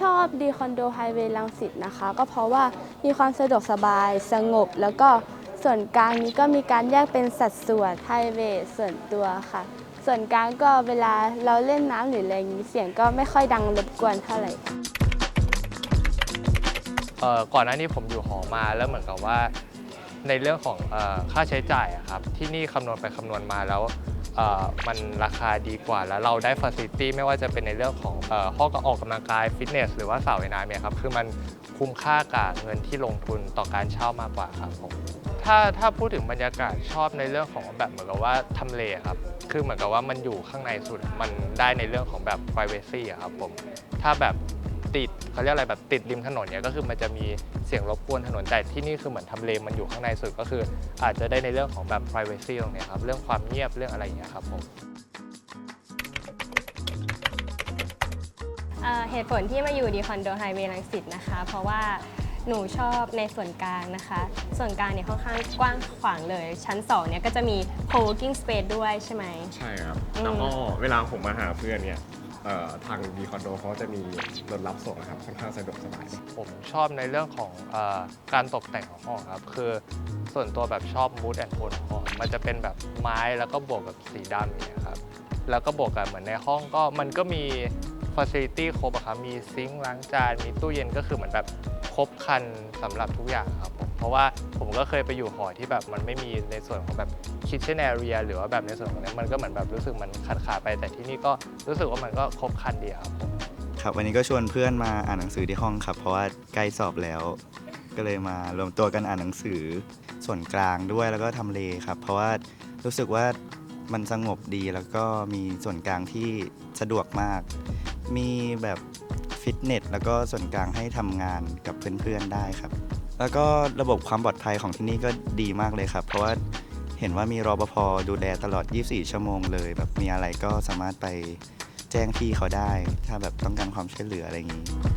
ชอบดีคอนโดไฮเวย์ลังสิตนะคะ ก็เพราะว่ามีความสะดวกสบายสงบ แล้วก็ส่วนกลางนี้ก็มีการแยกเป็นสัดส่วนไฮเวย์ส่วนตัวค่ะ ส่วนกลางก็เวลาเราเล่นน้ำหรืออะไรอย่างนี้เสียงก็ไม่ค่อยดังรบกวนเท่าไหร่เอ่อก่อนหน้านี้ผมอยู่หอมาแล้วเหมือนกับว่าในเรื่องของเออค่าใช้จ่ายอะครับที่นี่คำนวณไปคำนวณมาแล้ว มันราคาดีกว่า แล้วเราได้ฟ a ซิลิตี้ไม่ว่าจะเป็นในเรื่องของเอ่อห้องออกกำลังกายฟิตเนสหรือว่าสระว่ายน้ำเนี่ยครับคือมันคุ้มค่ากับเงินที่ลงทุนต่อการเช่ามากกว่าครับผมถ้าถ้าพูดถึงบรรยากาศชอบในเรื่องของแบบเหมือนกับว่าทำเลครับคือเหมือนกับว่ามันอยู่ข้างในสุดมันได้ในเรื่องของแบบ p r i เวซีครับผมถ้าแบบ ติดเขาเรียกอะไรแบบติดริมถนนเนี่ยก็คือมันจะมีเสียงรบกวนถนนแต่ที่นี่คือเหมือนทำเลมันอยู่ข้างในสุดก็คือ อาจจะได้ในเรื่องของแบบ privacy ตรงเนี้ยครับเรื่องความเงียบเรื่องอะไรอย่างเงี้ยครับผมเอ่อเหตุผลที่มาอยู่ดีคอนโดไฮเวย์ลังสิตนะคะ เพราะว่าหนูชอบในส่วนกลางนะคะ ส่วนกลางเนี่ยค่อนข้างกว้างขวางเลย ชั้น2เนี่ยก็จะมี co-working space ด้วยใช่ไหม ใช่ครับอืมแล้วก็เวลาผมมาหาเพื่อนเนี่ยเอ่อ ทางดีคอนโดเขาจะมีรถรับส่งนะครับค่อนข้างสะดวกสบาย ผมชอบในเรื่องของเออการตกแต่งของห้องครับ คือส่วนตัวแบบชอบ mood and tone ของห้องมันจะเป็นแบบไม้แล้วก็บวกกับสีดำเนี่ยครับ แล้วก็บวกกับเหมือนในห้องก็มันก็มี facility ครบอะครับ มีซิงค์ล้างจาน มีตู้เย็นก็คือเหมือนแบบครบครันสำหรับทุกอย่างครับผม เพราะว่าผมก็เคยไปอยู่หอที่แบบมันไม่มีในส่วนของแบบ kitchen area หรือว่าแบบในส่วนของนี้มันก็เหมือนแบบรู้สึกมันขาดขาดไป แต่ที่นี่ก็รู้สึกว่ามันก็ครบครันดีครับครับวันนี้ก็ชวนเพื่อนมาอ่านหนังสือที่ห้องครับ เพราะว่าใกล้สอบแล้ว ก็เลยมารวมตัวกันอ่านหนังสือส่วนกลางด้วยแล้วก็ทำเลครับ เพราะว่ารู้สึกว่ามันสงบดีแล้วก็มีส่วนกลางที่สะดวกมาก มีแบบฟิตเนสแล้วก็ส่วนกลางให้ทำงานกับเพื่อนๆได้ครับ แล้วก็ระบบความปลอดภัยของที่นี่ก็ดีมากเลยครับ เพราะว่า เห็นว่ามีรปภดูแลตลอด 24 ชั่วโมงเลย แบบมีอะไรก็สามารถไปแจ้งพี่เขาได้ ถ้าแบบต้องการความช่วยเหลืออะไรอย่างนี้